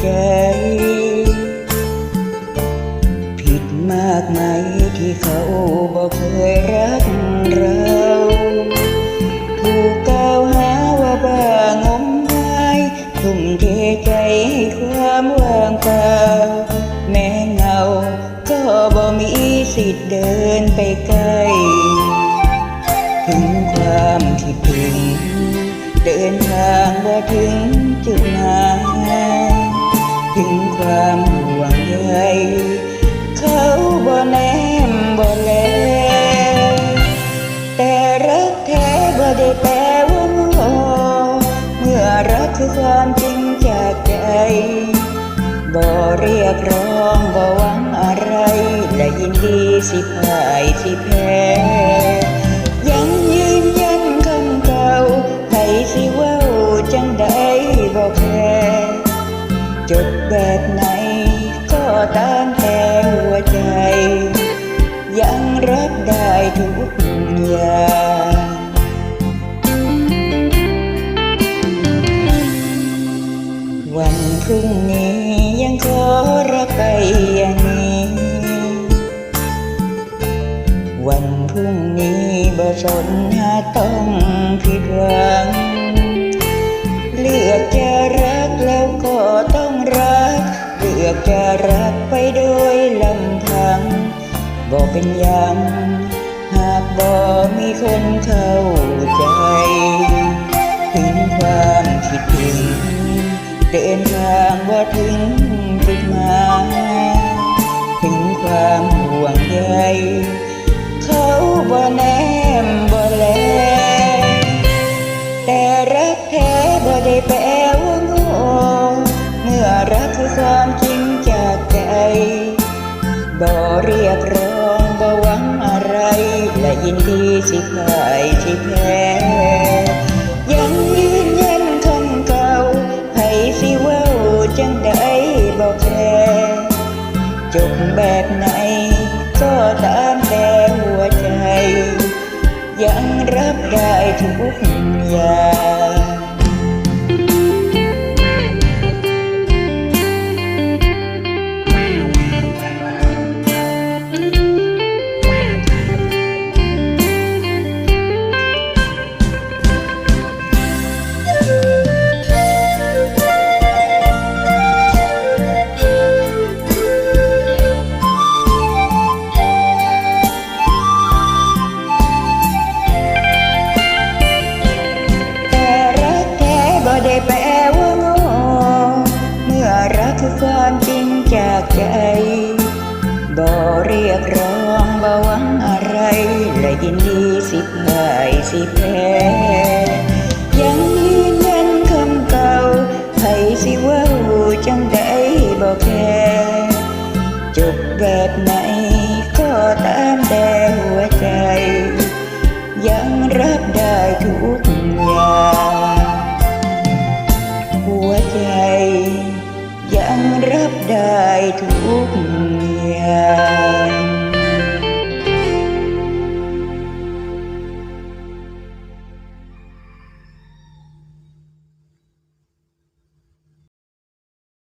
ใจ ผิดมากไหมที่เขาบอกเคยรักเราถูกกล่าวหาว่าบ้างมงายทุ่มเทใจให้ความว่างเปล่าแม้เงาก็บ่มีสิทธิ์เดินไปใกลถึงความคิดถึงเดินทางว่าถึงจุดหมาย ถึงความห่วงใยเขาบ่แนมบ่แลแต่รักแท้บ่ได้แปลว่าโง่เมื่อรักคือความจริงจากใจบ่เรียกร้องบ่หวังอะไร และยินดีสิพ่ายสิแพ้ แบบไหน ก็ตามแต่หัวใจ ยังรับได้ทุกอย่างวันพรุ่งนี้ยังขอรักไปอย่างนี้ วันพรุ่งนี้บ่สนหาต้องผิดหวัง เลือกจะ จะรักไปโดยลำพังบอกเป็นยัง หากบ่มีคนเข้าใจ ถึงความคิดถึงเดินทางว่าถึงจุดหมายถึงความห่วงใยเขาบ่แนมบ่แล แต่รักแท้บ่ได้แปลว่าโง่เมื่อรักคือความจริง บ่เรียกร้องบ่หวังอะไร และยินดีสิพ่ายสิแพ้ยังยืนยันคำเก่าให้สิเว้าจังใดบ่แคร์จบแบบไหน ก็ตามแต่หัวใจ ยังรับได้ทุกอย่าง ใจ บ่เรียกร้องบ่หวังอะไรและยินดีสิพ่ายสิแพ้ ทุก